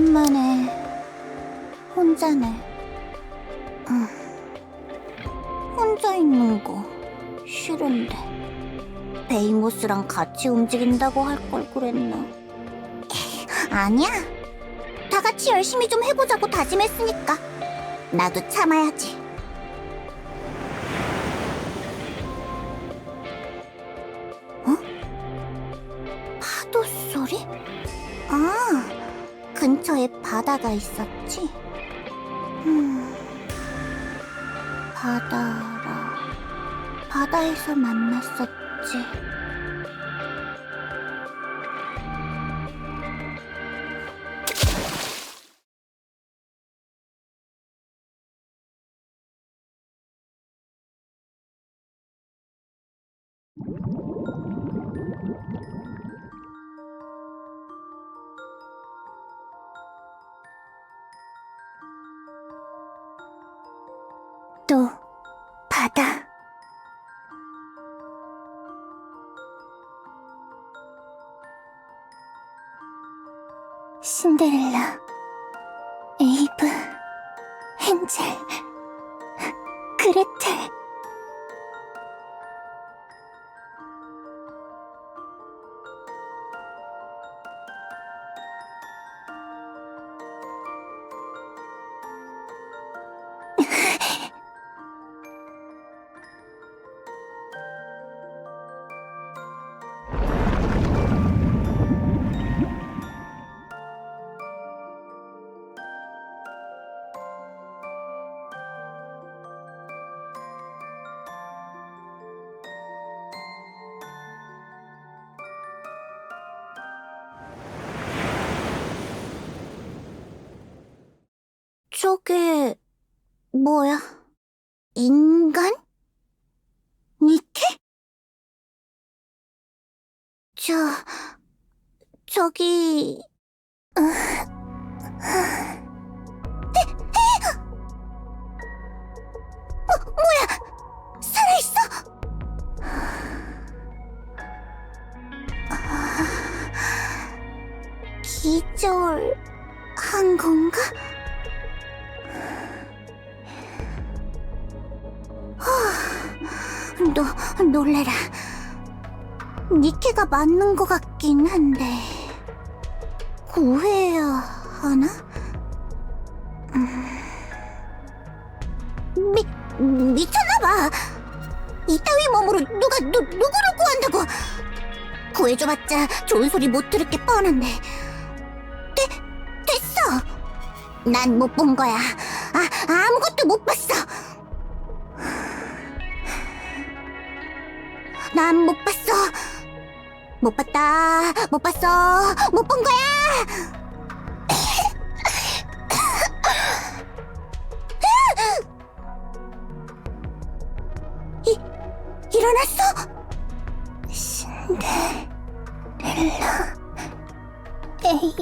오랜만에 혼자네. 음, 혼자 있는 거 싫은데. 베이모스랑 같이 움직인다고 할 걸 그랬나? 아니야. 다 같이 열심히 좀 해보자고 다짐했으니까. 나도 참아야지. 있었지? 음, 바다라. 바다에서 만났었지. 신데렐라, 뭐야? 인간? 니케? 저 저기 어, 에, 에! 어, 뭐야? 살아있어? 아, 기절 한 건가? 너, 놀래라. 니케가 맞는 것 같긴 한데. 구해야 하나? 음... 미, 미쳤나봐. 이따위 몸으로 누가 누, 누구를 구한다고. 구해줘봤자 좋은 소리 못 들을 게 뻔한데. 되, 됐어. 난 못 본 거야. 아, 아무것도 못 봤어. 난 못 봤어. 못 봤다. 못 봤어. 못 본 거야. 이, 일어났어? 신데렐라 에이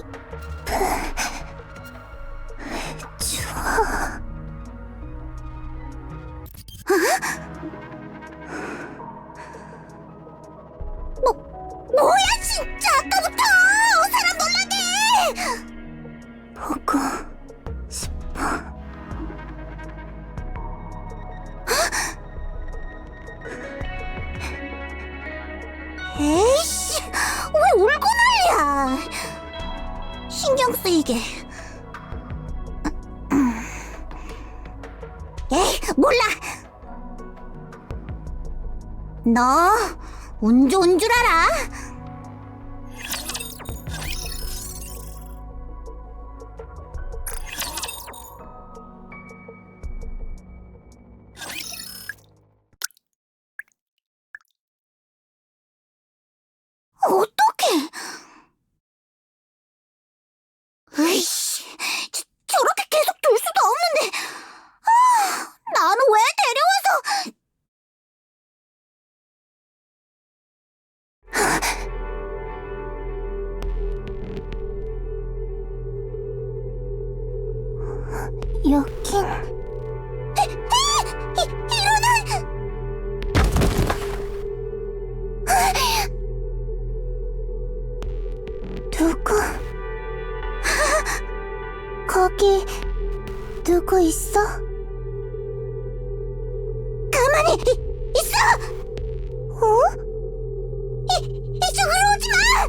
있어! 어? 이, 이쪽으로 오지 마!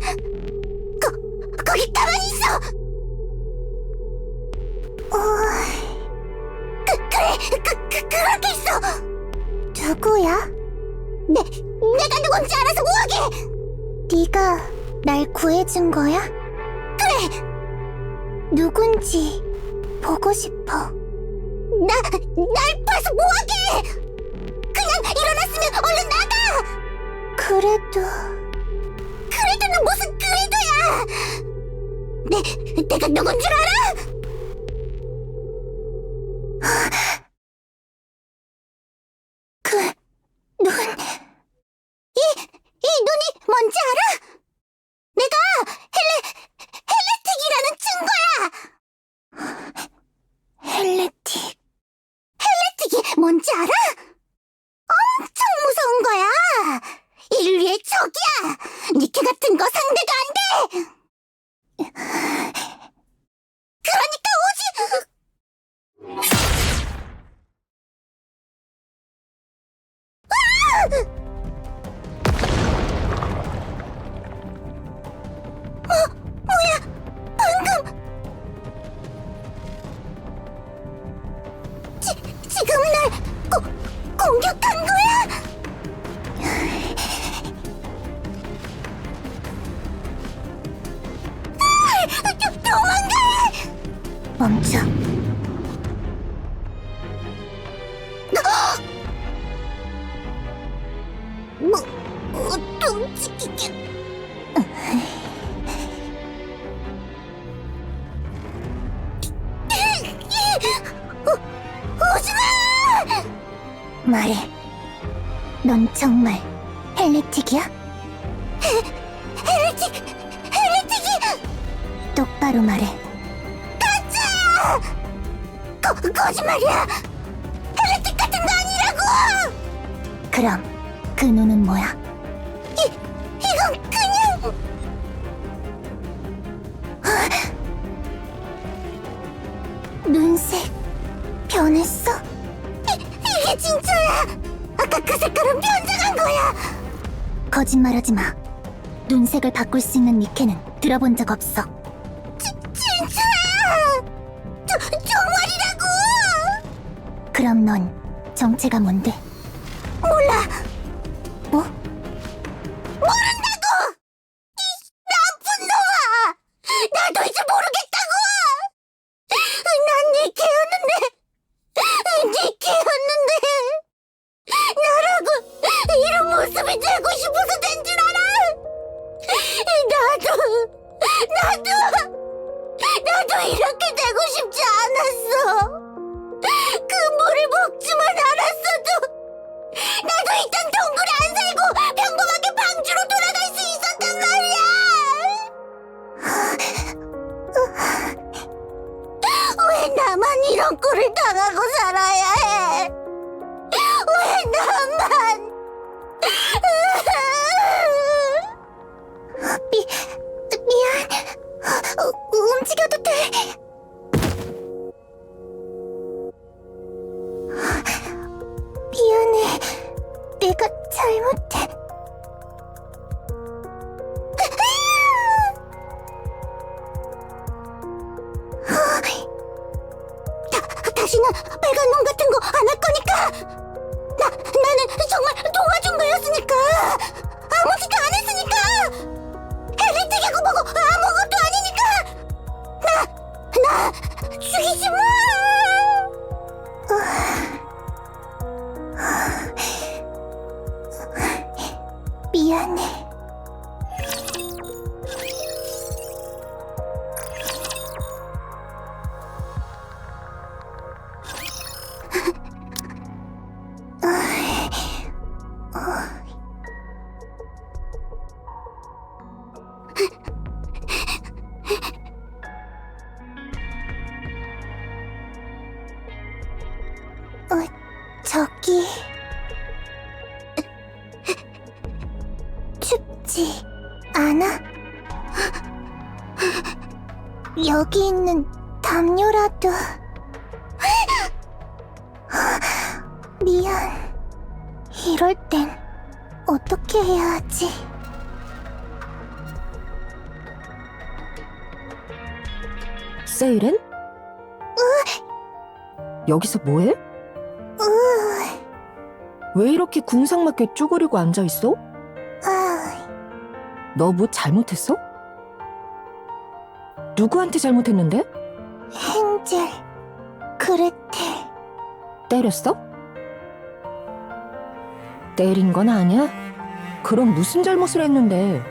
거, 거기 가만히 있어! 어... 그, 그래, 그, 그, 그렇게 있어! 누구야? 내, 내가 누군지 알아서 뭐하게! 네가 날 구해준 거야? 그래! 누군지 보고 싶어. 나, 날 봐서 뭐하게! 있으면 얼른 나가! 그래도... 그래도는 무슨 그래도야! 내, 내가 누군 줄 알아? 시키겠... 말해, 넌 정말 헬레틱이야? 바꿀 수 있는 니케는 들어본 적 없어. 진짜야! 정말이라고! 그럼 넌 정체가 뭔데? 몰라! 여기 있는 담요라도. 미안. 이럴 땐 어떻게 해야 하지? 세일은? 여기서 뭐해? 으, 왜 이렇게 궁상맞게 쪼그리고 앉아 있어? 아, 너 뭐 잘못했어? 누구한테 잘못했는데? 행젤, 그레텔. 때렸어? 때린 건 아니야? 그럼 무슨 잘못을 했는데?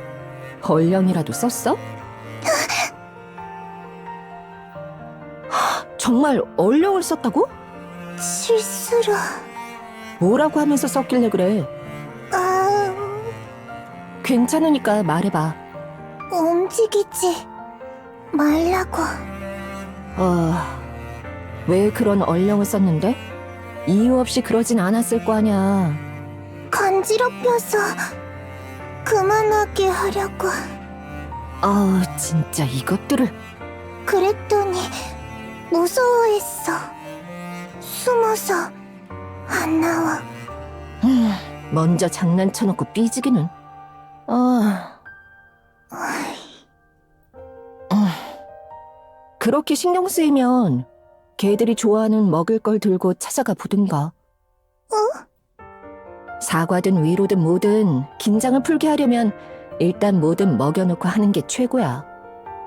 얼령이라도 썼어? 정말 얼령을 썼다고? 실수로. 뭐라고 하면서 썼길래 그래? 아, 괜찮으니까 말해봐. 움직이지 말라고. 아, 왜 그런 얼령을 썼는데? 이유 없이 그러진 않았을 거 아냐. 간지럽혀서 그만하게 하려고. 아, 진짜 이것들을. 그랬더니 무서워했어. 숨어서 안 나와. 음, 먼저 장난쳐놓고 삐지기는. 아, 그렇게 신경 쓰이면 걔들이 좋아하는 먹을 걸 들고 찾아가 보든가. 사과든 위로든 뭐든 긴장을 풀게 하려면 일단 뭐든 먹여놓고 하는 게 최고야.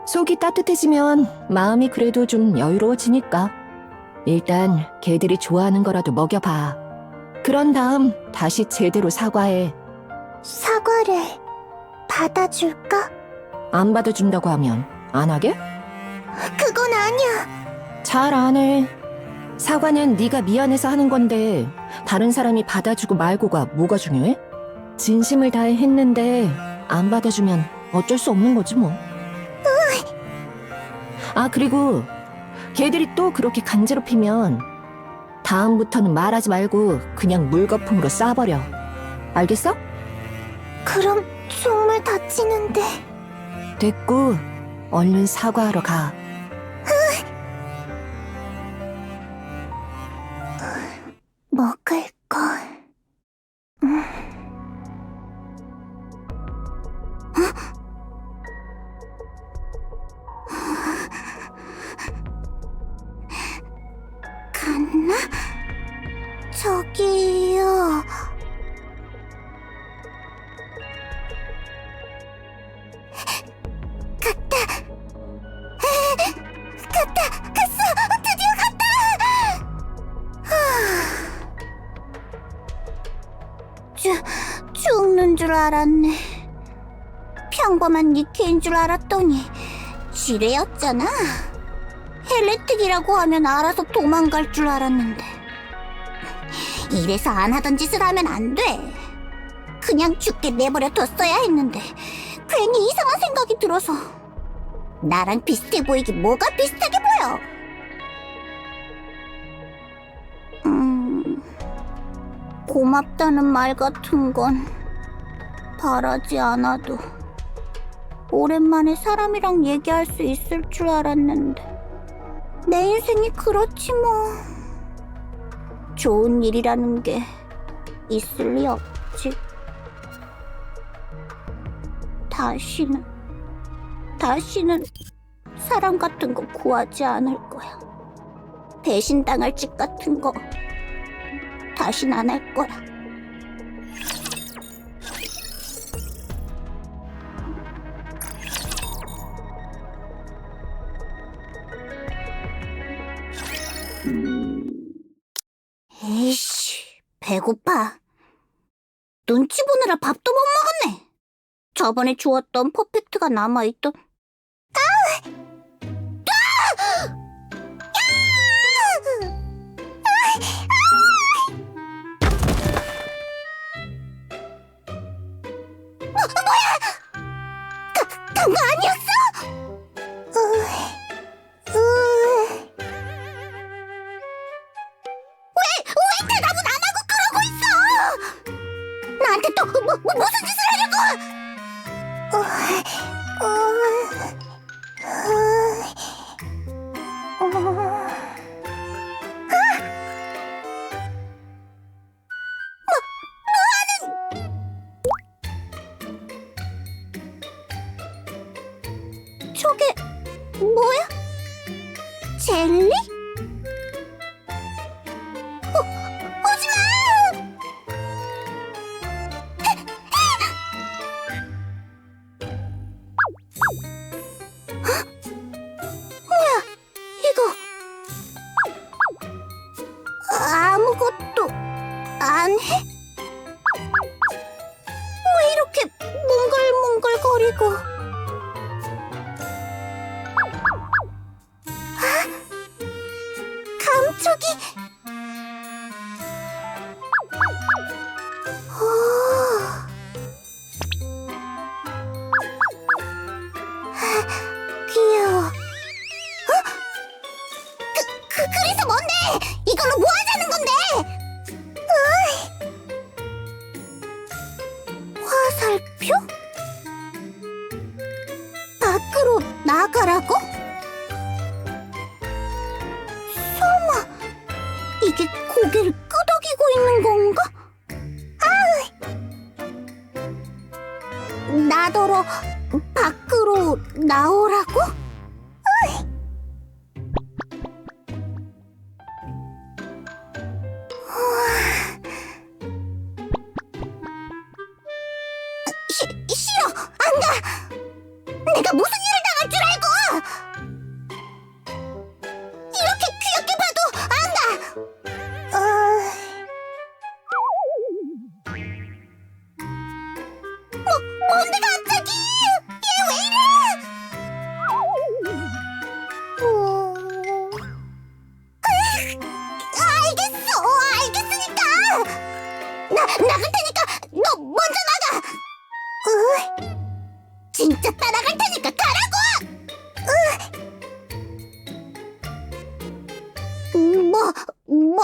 속이 따뜻해지면 마음이 그래도 좀 여유로워지니까. 일단 걔들이 좋아하는 거라도 먹여봐. 그런 다음 다시 제대로 사과해. 사과를 받아줄까? 안 받아준다고 하면 안 하게? 그건 아니야. 잘안 해. 사과는 네가 미안해서 하는 건데 다른 사람이 받아주고 말고가 뭐가 중요해? 진심을 다해 했는데 안 받아주면 어쩔 수 없는 거지 뭐. 아 그리고 걔들이 또 그렇게 간지럽히면 다음부터는 말하지 말고 그냥 물거품으로 쏴버려. 알겠어? 그럼 정말 다치는데. 됐고 얼른 사과하러 가. 갔다. 갔어. 드디어 갔다. 죽, 죽는 줄 알았네. 평범한 니케인 줄 알았더니 지뢰였잖아. 헬레틱이라고 하면 알아서 도망갈 줄 알았는데. 이래서 안 하던 짓을 하면 안 돼. 그냥 죽게 내버려 뒀어야 했는데 괜히 이상한 생각이 들어서 나랑 비슷해 보이기 뭐가 비슷하게 보여? 음, 고맙다는 말 같은 건 바라지 않아도 오랜만에 사람이랑 얘기할 수 있을 줄 알았는데 내 인생이 그렇지 뭐. 좋은 일이라는 게 있을 리 없지. 다시는 다시는 사람 같은 거 구하지 않을 거야 배신당할 짓 같은 거 다신 안 할 거야 에이씨, 배고파. 눈치 보느라 밥도 못 먹었네. 저번에 주웠던 퍼펙트가 남아있던. 아니었어? 아무것도 안 해? 왜 이렇게 뭉글뭉글거리고 밖으로 나오라고?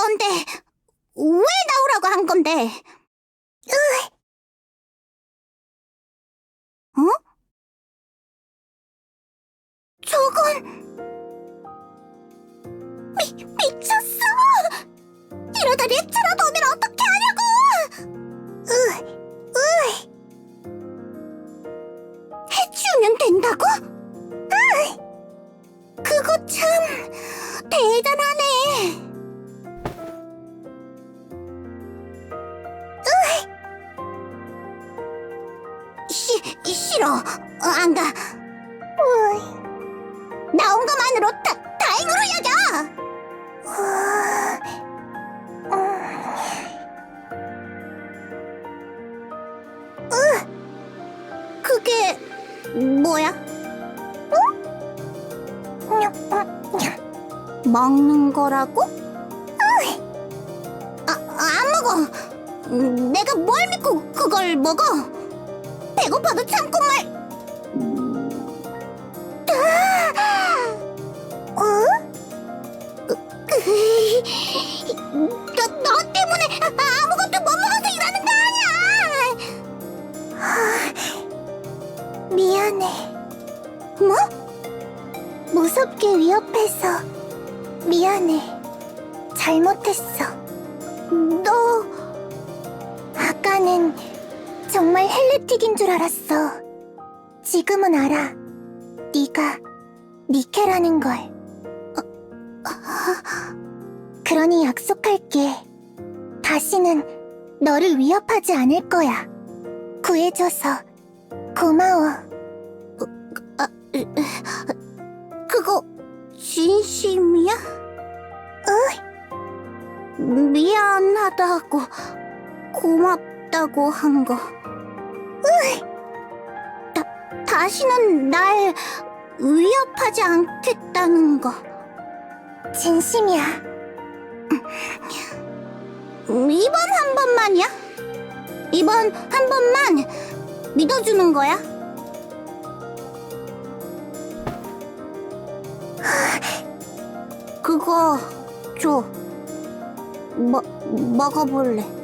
뭔데? 왜 나오라고 한 건데? 으. 어? 저건 미, 미쳤어! 이러다 렉처라도 오면 어떻게 하냐고! 으, 으. 해치우면 된다고? 아, 그거 참 대단하네. 싫어. 어, 안 가. 나온 것만으로 다, 다행으로 여겨. 그게 뭐야? 어? 먹는 거라고? 아, 안 먹어. 내가 뭘 믿고 그걸 먹어? 배고파도 참고 말. 아! 어? 너, 너 때문에 아무것도 못 먹어서 이러는 거 아니야! 미안해. 뭐? 무섭게 위협해서 미안해. 잘못했어. 너 아까는 정말 헬레틱인 줄 알았어. 지금은 알아. 네가 니케라는 걸. 그러니 약속할게. 다시는 너를 위협하지 않을 거야. 구해줘서 고마워. 아, 그거 진심이야? 어? 미안하다고 고맙다고 한 거. 다, 다시는 날 위협하지 않겠다는 거. 진심이야. 이번 한 번만이야? 이번 한 번만 믿어주는 거야? 그거 줘. 뭐 먹어볼래.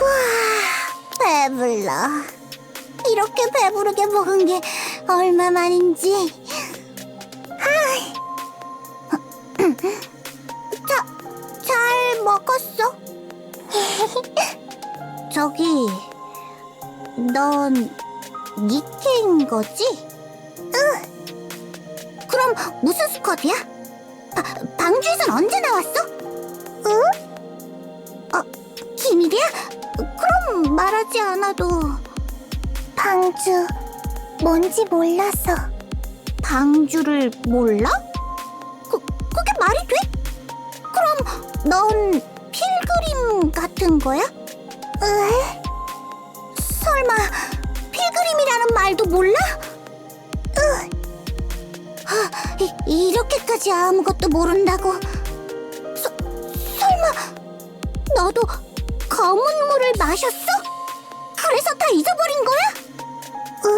와, 배불러. 이렇게 배부르게 먹은 게 얼마만인지. 자, 잘 먹었어? 저기, 넌 니케인 거지? 스쿼드야? 바, 방주에선 언제 나왔어? 응? 어, 기밀이야? 그럼 말하지 않아도. 방주, 뭔지 몰라서. 방주를 몰라? 그, 그게 말이 돼? 그럼 넌 필그림 같은 거야? 에? 설마 필그림이라는 말도 몰라? 이, 이렇게까지 아무것도 모른다고? 서, 설마 너도 검은 물을 마셨어? 그래서 다 잊어버린 거야? 으?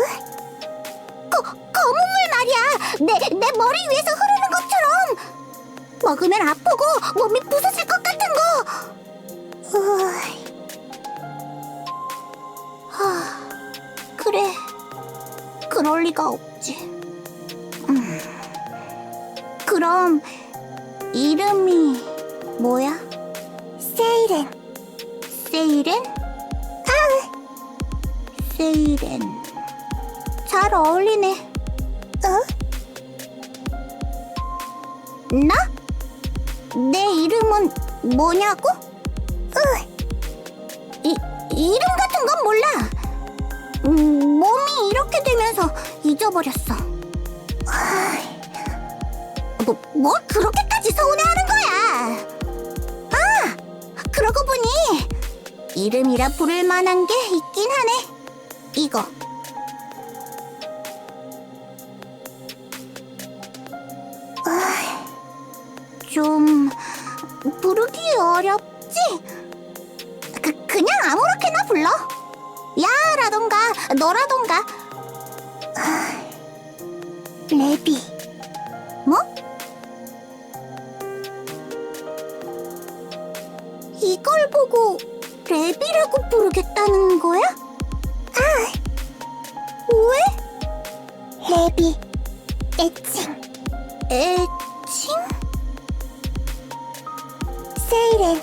거, 검은 물 말이야. 내, 내 머리 위에서 흐르는 것처럼. 먹으면 아프고 몸이 부서질 것 같은 거. 으이. 하, 그래. 그럴 리가 없지. 음. 그럼 이름이 뭐야? 세이렌. 세이렌? 아. 세이렌. 잘 어울리네. 어? 나? 내 이름은 뭐냐고? 으. 이, 이름 같은 건 몰라. 음, 몸이 이렇게 되면서 잊어버렸어. 아이, 뭐, 뭐 그렇게까지 서운해하는 거야? 아, 그러고 보니 이름이라 부를 만한 게 있긴 하네. 이거. 걸 보고 레비라고 부르겠다는 거야? 아, 왜? 레비, 애칭. 애칭? 세이렌,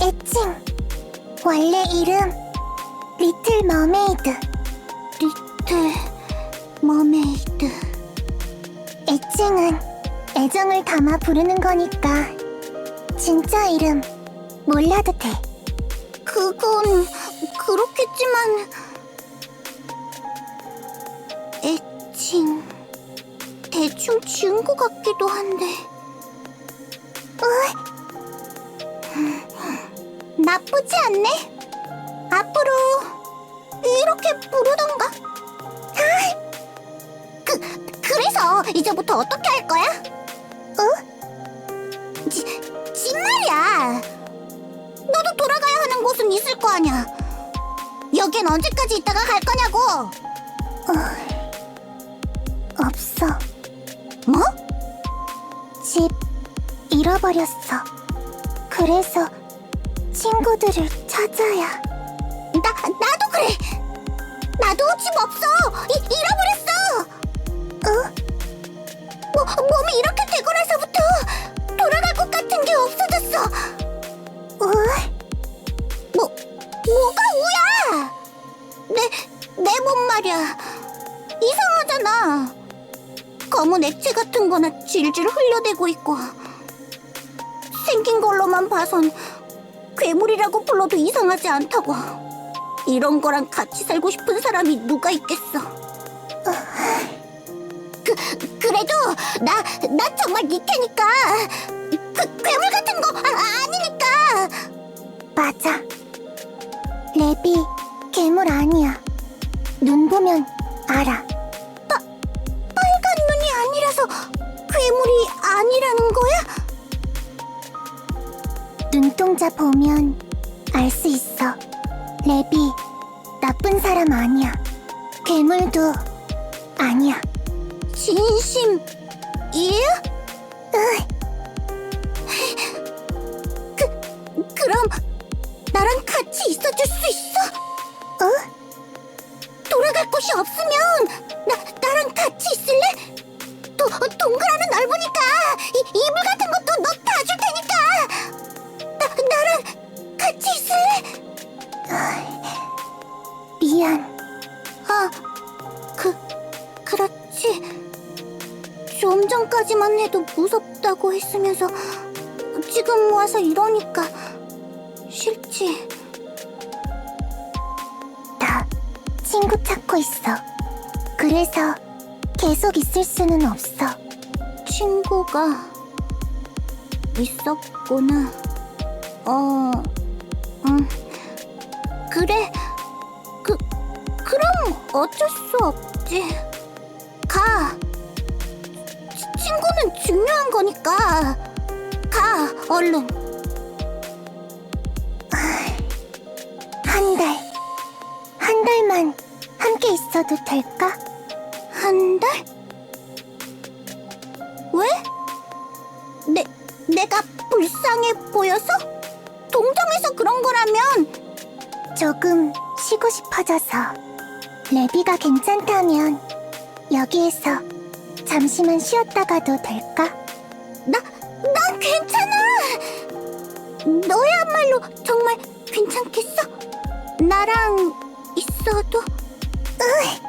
애칭. 원래 이름 리틀 머메이드. 리틀 머메이드. 애칭은 애정을 담아 부르는 거니까 진짜 이름 몰라도 돼. 그건 그렇겠지만 애칭 대충 지은 것 같기도 한데. 으, 나쁘지 않네. 앞으로 이렇게 부르던가. 아, 그 그래서 이제부터 어떻게 할 거야? 어? 지, 진말이야. 너도 돌아가야 하는 곳은 있을 거 아니야. 여긴 언제까지 있다가 갈 거냐고. 없어. 뭐? 집 잃어버렸어. 그래서 친구들을 찾아야. 나 나도 그래. 나도 집 없어. 이, 잃어버렸어. 어? 뭐 몸이 이렇게 되고 나서부터 돌아갈 것 같은 게 없어졌어. 어? 뭐가 우야? 내 내 몸 말이야. 이상하잖아. 검은 액체 같은 거나 질질 흘려대고 있고. 생긴 걸로만 봐선 괴물이라고 불러도 이상하지 않다고. 이런 거랑 같이 살고 싶은 사람이 누가 있겠어. 그, 그래도 나, 나 정말 니케니까. 그 괴물 같은 거 아, 아니니까. 맞아. 레비, 괴물 아니야. 눈 보면 알아. 빠, 빨간 눈이 아니라서 괴물이 아니라는 거야? 눈동자 보면 알 수 있어. 랩이 나쁜 사람 아니야. 괴물도 아니야. 진심이야? 응. 그, 그럼 나랑 같이 있어줄 수 있어? 어? 돌아갈 곳이 없으면 나, 나랑 같이 있을래? 도, 동그라는 넓으니까 이, 이불 같은 것도 너 다 줄 테니까 나, 나랑 같이 있을래? 미안 아, 그, 그렇지 좀 전까지만 해도 무섭다고 했으면서 지금 와서 이러니까 싫지 나 친구 찾고 있어 그래서 계속 있을 수는 없어. 친구가 있었구나. 어, 음, 그래. 그, 그럼 어쩔 수 없지. 가. 치- 친구는 중요한 거니까. 가, 얼른. 있어도 될까? 한 달? 왜? 내, 내가 불쌍해 보여서? 동정해서 그런 거라면 조금 쉬고 싶어져서 레비가 괜찮다면 여기에서 잠시만 쉬었다가도 될까? 나, 난 괜찮아! 너야말로 정말 괜찮겠어? 나랑 있어도? 으,